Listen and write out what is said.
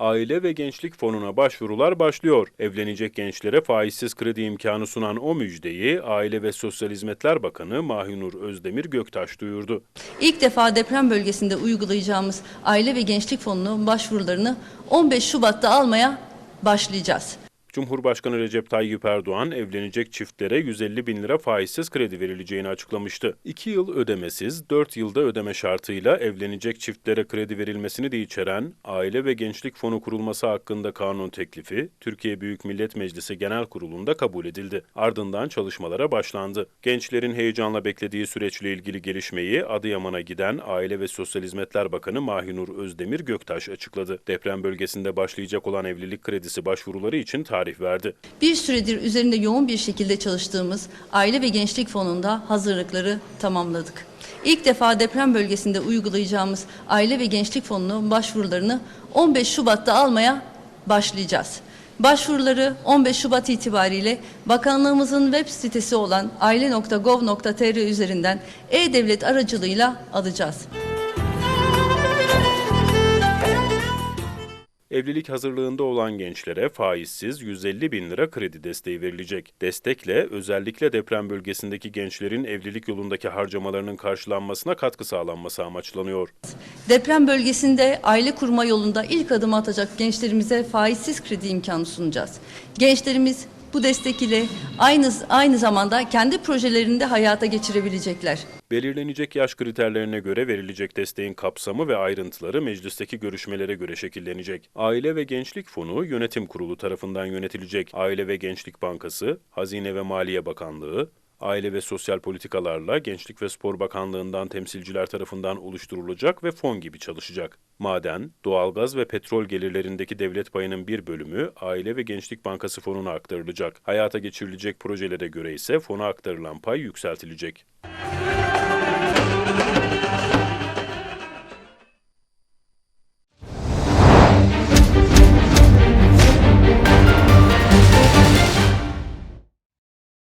Aile ve Gençlik Fonu'na başvurular başlıyor. Evlenecek gençlere faizsiz kredi imkanı sunan o müjdeyi Aile ve Sosyal Hizmetler Bakanı Mahinur Özdemir Göktaş duyurdu. İlk defa deprem bölgesinde uygulayacağımız Aile ve Gençlik Fonu'nun başvurularını 15 Şubat'ta almaya başlayacağız. Cumhurbaşkanı Recep Tayyip Erdoğan evlenecek çiftlere 150 bin lira faizsiz kredi verileceğini açıklamıştı. 2 yıl ödemesiz, 4 yılda ödeme şartıyla evlenecek çiftlere kredi verilmesini de içeren Aile ve Gençlik Fonu kurulması hakkında kanun teklifi Türkiye Büyük Millet Meclisi Genel Kurulu'nda kabul edildi. Ardından çalışmalara başlandı. Gençlerin heyecanla beklediği süreçle ilgili gelişmeyi Adıyaman'a giden Aile ve Sosyal Hizmetler Bakanı Mahinur Özdemir Göktaş açıkladı. Deprem bölgesinde başlayacak olan evlilik kredisi başvuruları için tarih verdi. Bir süredir üzerinde yoğun bir şekilde çalıştığımız Aile ve Gençlik Fonu'nda hazırlıkları tamamladık. İlk defa deprem bölgesinde uygulayacağımız Aile ve Gençlik Fonu'nun başvurularını 15 Şubat'ta almaya başlayacağız. Başvuruları 15 Şubat itibariyle bakanlığımızın web sitesi olan aile.gov.tr üzerinden e-devlet aracılığıyla alacağız. Evlilik hazırlığında olan gençlere faizsiz 150 bin lira kredi desteği verilecek. Destekle özellikle deprem bölgesindeki gençlerin evlilik yolundaki harcamalarının karşılanmasına katkı sağlanması amaçlanıyor. Deprem bölgesinde aile kurma yolunda ilk adım atacak gençlerimize faizsiz kredi imkanı sunacağız. Gençlerimiz bu destek ile aynı aynı zamanda kendi projelerini de hayata geçirebilecekler. Belirlenecek yaş kriterlerine göre verilecek desteğin kapsamı ve ayrıntıları meclisteki görüşmelere göre şekillenecek. Aile ve Gençlik Fonu Yönetim Kurulu tarafından yönetilecek. Aile ve Gençlik Bankası, Hazine ve Maliye Bakanlığı, Aile ve Sosyal Politikalarla Gençlik ve Spor Bakanlığı'ndan temsilciler tarafından oluşturulacak ve fon gibi çalışacak. Maden, doğalgaz ve petrol gelirlerindeki devlet payının bir bölümü Aile ve Gençlik Bankası fonuna aktarılacak. Hayata geçirilecek projelere göre ise fona aktarılan pay yükseltilecek. Thank you.